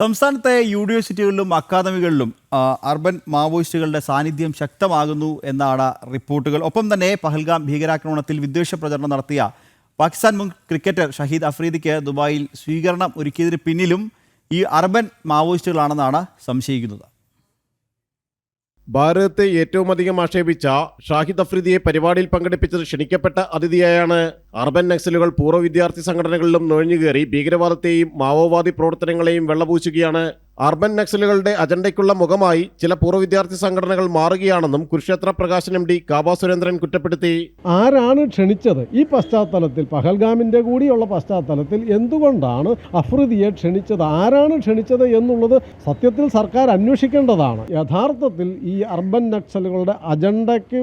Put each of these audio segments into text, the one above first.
സംസ്ഥാനത്തെ യൂണിവേഴ്സിറ്റികളിലും അക്കാദമികളിലും അർബൻ മാവോയിസ്റ്റുകളുടെ സാന്നിധ്യം ശക്തമാകുന്നു എന്നാണ് റിപ്പോർട്ടുകൾ. ഒപ്പം തന്നെ പഹൽഗാം ഭീകരാക്രമണത്തിൽ വിദ്വേഷ പ്രചരണം നടത്തിയ പാകിസ്ഥാൻ മുൻ ക്രിക്കറ്റർ ഷഹീദ് അഫ്രീദിക്ക് ദുബായിൽ സ്വീകരണം ഒരുക്കിയതിന് പിന്നിലും ഈ അർബൻ മാവോയിസ്റ്റുകളാണെന്നാണ് സംശയിക്കുന്നത്. ഭാരതത്തെ ഏറ്റവും അധികം ആക്ഷേപിച്ച ഷാഹിദ് അഫ്രീദിയെ പരിപാടിയിൽ പങ്കെടുപ്പിച്ചത് ക്ഷണിക്കപ്പെട്ട അതിഥിയായാണ് അർബൻ നക്സലുകൾ പൂർവ വിദ്യാർത്ഥി സംഘടനകളിലും നുഴഞ്ഞുകയറി ഭീകരവാദത്തെയും മാവോവാദി പ്രവർത്തനങ്ങളെയും വെള്ളപൂശുകയാണ് അർബൻ നക്സലുകളുടെ അജണ്ടയ്ക്കുള്ള മുഖമായി ചില പൂർവ വിദ്യാർത്ഥി സംഘടനകൾ മാറുകയാണെന്നും കുരുക്ഷേത്ര പ്രകാശൻ എം ഡി കാബ സുരേന്ദ്രൻ കുറ്റപ്പെടുത്തി. ആരാണ് ക്ഷണിച്ചത്? ഈ പശ്ചാത്തലത്തിൽ പഹൽഗാമിന്റെ കൂടിയുള്ള പശ്ചാത്തലത്തിൽ എന്തുകൊണ്ടാണ് അഫ്രിദിയെ ക്ഷണിച്ചത്? ആരാണ് ക്ഷണിച്ചത് എന്നുള്ളത് സത്യത്തിൽ സർക്കാർ അന്വേഷിക്കേണ്ടതാണ്. യഥാർത്ഥത്തിൽ ഈ അർബൻ നക്സലുകളുടെ അജണ്ടയ്ക്ക്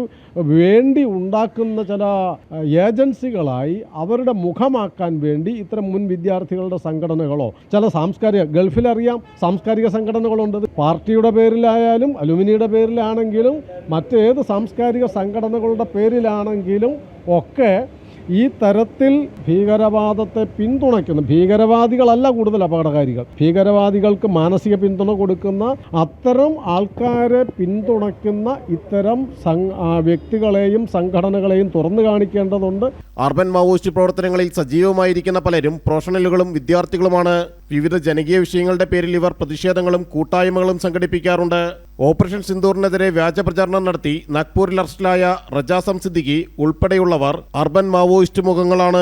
വേണ്ടി ഉണ്ടാക്കുന്ന ചില ഏജൻസികളായി അവരുടെ മുഖമാക്കാൻ വേണ്ടി ഇത്തരം മുൻ വിദ്യാർത്ഥികളുടെ സംഘടനകളോ ചില സാംസ്കാരിക ഗൾഫിലറിയാം സാംസ്കാരിക സംഘടനകളുണ്ട്. പാർട്ടിയുടെ പേരിലായാലും അലുമിനിയുടെ പേരിലാണെങ്കിലും മറ്റേത് സാംസ്കാരിക സംഘടനകളുടെ പേരിലാണെങ്കിലും ഒക്കെ ഈ തരത്തിൽ ഭീകരവാദത്തെ പിന്തുണയ്ക്കുന്ന ഭീകരവാദികളല്ല കൂടുതൽ അപകടകാരികൾ. ഭീകരവാദികൾക്ക് മാനസിക പിന്തുണ കൊടുക്കുന്ന അത്തരം ആൾക്കാരെ പിന്തുണയ്ക്കുന്ന ഇത്തരം വ്യക്തികളെയും സംഘടനകളെയും തുറന്നു കാണിക്കേണ്ടതുണ്ട്. അർബൻ മാവോയിസ്റ്റ് പ്രവർത്തനങ്ങളിൽ സജീവമായിരിക്കുന്ന പലരും പ്രൊഫഷണലുകളും വിദ്യാർത്ഥികളുമാണ്. വിവിധ ജനകീയ വിഷയങ്ങളുടെ പേരിൽ ഇവർ പ്രതിഷേധങ്ങളും കൂട്ടായ്മകളും സംഘടിപ്പിക്കാറുണ്ട്. ഓപ്പറേഷൻ സിന്ദൂറിനെതിരെ വ്യാജ പ്രചാരണം നടത്തി നാഗ്പൂരിൽ അറസ്റ്റിലായ റജാസം സിദ്ദിഖി ഉൾപ്പെടെയുള്ളവർ അർബൻ മാവോയിസ്റ്റ് മുഖങ്ങളാണ്.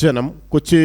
ജനം കൊച്ചി.